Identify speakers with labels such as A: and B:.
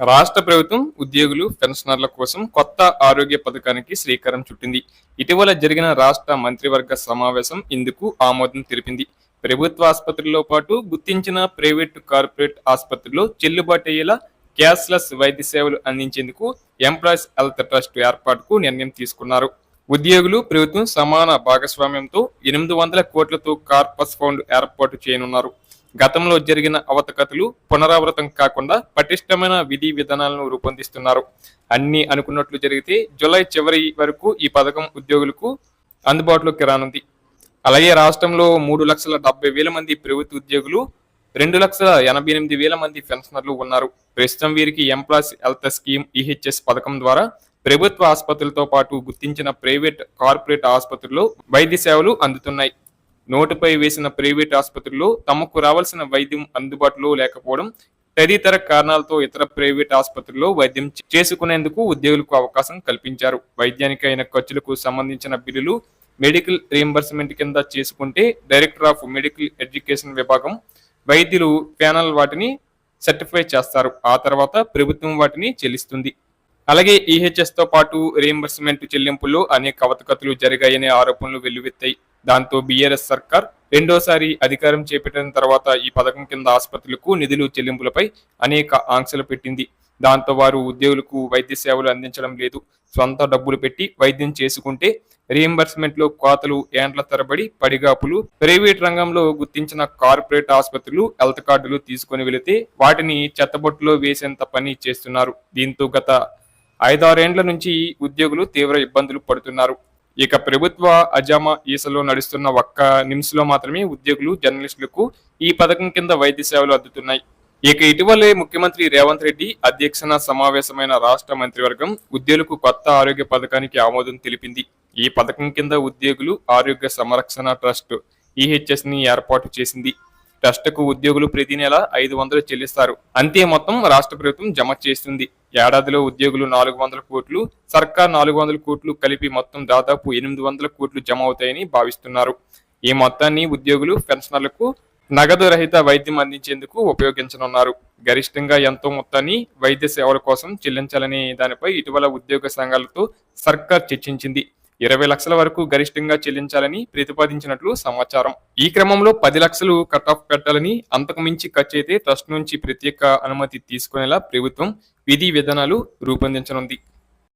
A: రాష్ట్ర ప్రభుత్వం ఉద్యోగులు పెన్షనర్ల కోసం కొత్త ఆరోగ్య పథకానికి శ్రీకారం చుట్టింది. ఇటీవల జరిగిన రాష్ట్ర మంత్రివర్గ సమావేశం ఇందుకు ఆమోదం తెలిపింది. ప్రభుత్వ ఆసుపత్రుల్లో పాటు గుర్తించిన ప్రైవేటు కార్పొరేట్ ఆసుపత్రుల్లో చెల్లుబాటు అయ్యేలా క్యాష్లెస్ వైద్య సేవలు అందించేందుకు ఎంప్లాయీస్ హెల్త్ ట్రస్ట్ ఏర్పాటుకు నిర్ణయం తీసుకున్నారు. ఉద్యోగులు ప్రభుత్వం సమాన భాగస్వామ్యంతో ఎనిమిది వందల కోట్లతో కార్పస్ ఫండ్ ఏర్పాటు చేయనున్నారు. గతంలో జరిగిన అవతకతలు పునరావృతం కాకుండా పటిష్టమైన విధి విధానాలను రూపొందిస్తున్నారు. అన్ని అనుకున్నట్లు జరిగితే జూలై చివరి వరకు ఈ పథకం ఉద్యోగులకు అందుబాటులోకి రానుంది. అలాగే రాష్ట్రంలో మూడు లక్షల డెబ్బై వేల మంది ప్రభుత్వ ఉద్యోగులు రెండు లక్షల ఎనభై ఎనిమిది వేల మంది పెన్షనర్లు ఉన్నారు. ప్రస్తుతం వీరికి ఎంప్లాయీస్ హెల్త్ స్కీమ్ ఈహెచ్ఎస్ పథకం ద్వారా ప్రభుత్వ ఆసుపత్రులతో పాటు గుర్తించిన ప్రైవేట్ కార్పొరేట్ ఆసుపత్రుల్లో వైద్య సేవలు అందుతున్నాయి. నోటుపై వేసిన ప్రైవేట్ ఆసుపత్రుల్లో తమకు రావాల్సిన వైద్యం అందుబాటులో లేకపోవడం తదితర కారణాలతో ఇతర ప్రైవేట్ ఆసుపత్రుల్లో వైద్యం చేసుకునేందుకు ఉద్యోగులకు అవకాశం కల్పించారు. వైద్యానికి అయిన ఖర్చులకు సంబంధించిన బిల్లులు మెడికల్ రీఎంబర్స్మెంట్ కింద చేసుకుంటే డైరెక్టర్ ఆఫ్ మెడికల్ ఎడ్యుకేషన్ విభాగం వైద్యులు ప్యానల్ వాటిని సర్టిఫై చేస్తారు. ఆ తర్వాత ప్రభుత్వం వాటిని చెల్లిస్తుంది. అలాగే ఈహెచ్ఎస్తో పాటు రీఎంబర్స్మెంట్ చెల్లింపులు అనేక అవతకతులు జరిగాయనే ఆరోపణలు వెల్లువెత్తాయి. దాంతో బీఆర్ఎస్ సర్కార్ రెండోసారి అధికారం చేపట్టిన తర్వాత ఈ పథకం కింద ఆసుపత్రులకు నిధులు చెల్లింపులపై అనేక ఆంక్షలు పెట్టింది. దాంతో వారు ఉద్యోగులకు వైద్య సేవలు అందించడం లేదు. సొంత డబ్బులు పెట్టి వైద్యం చేసుకుంటే రీఎంబర్స్మెంట్లో కోతలు ఏండ్ల తరబడి పడిగాపులు. ప్రైవేట్ రంగంలో గుర్తించిన కార్పొరేట్ ఆసుపత్రులు హెల్త్ కార్డులు తీసుకుని వెళితే వాటిని చెత్తబొట్టులో వేసేంత పని చేస్తున్నారు. దీంతో గత ఐదారేండ్ల నుంచి ఉద్యోగులు తీవ్ర ఇబ్బందులు పడుతున్నారు. ఇక ప్రభుత్వ అజామా ఈసలో నడుస్తున్న ఒక్క నిమిషంలో మాత్రమే ఉద్యోగులు జర్నలిస్టులకు ఈ పథకం కింద వైద్య సేవలు అందుతున్నాయి. ఇక ఇటీవలే ముఖ్యమంత్రి రేవంత్ రెడ్డి అధ్యక్షన సమావేశమైన రాష్ట్ర మంత్రివర్గం ఉద్యోగులకు కొత్త ఆరోగ్య పథకానికి ఆమోదం తెలిపింది. ఈ పథకం కింద ఉద్యోగులు ఆరోగ్య సంరక్షణ ట్రస్ట్ ఈహెచ్ఎస్ని ఏర్పాటు చేసింది. ట్రస్టుకు ఉద్యోగులు ప్రతి నెల ఐదు వందలు చెల్లిస్తారు. అంతే మొత్తం రాష్ట్ర ప్రభుత్వం జమ చేస్తుంది. ఏడాదిలో ఉద్యోగులు నాలుగు వందల కోట్లు సర్కార్ నాలుగు వందల కోట్లు కలిపి మొత్తం దాదాపు ఎనిమిది వందల కోట్లు జమ అవుతాయని భావిస్తున్నారు. ఈ మొత్తాన్ని ఉద్యోగులు పెన్షనర్లకు నగదు రహిత వైద్యం అందించేందుకు ఉపయోగించనున్నారు. గరిష్టంగా ఎంతో మొత్తాన్ని వైద్య సేవల కోసం చెల్లించాలనే దానిపై ఇటీవల ఉద్యోగ సంఘాలతో సర్కార్ చర్చించింది. ఇరవై లక్షల వరకు గరిష్టంగా చెల్లించాలని ప్రతిపాదించినట్లు సమాచారం. ఈ క్రమంలో పది లక్షలు కట్ ఆఫ్ పెట్టాలని అంతకు మించి ఖర్చు అయితే ట్రస్ట్ నుంచి ప్రత్యేక అనుమతి తీసుకునేలా ప్రభుత్వం విధి విధానాలు రూపొందించనుంది.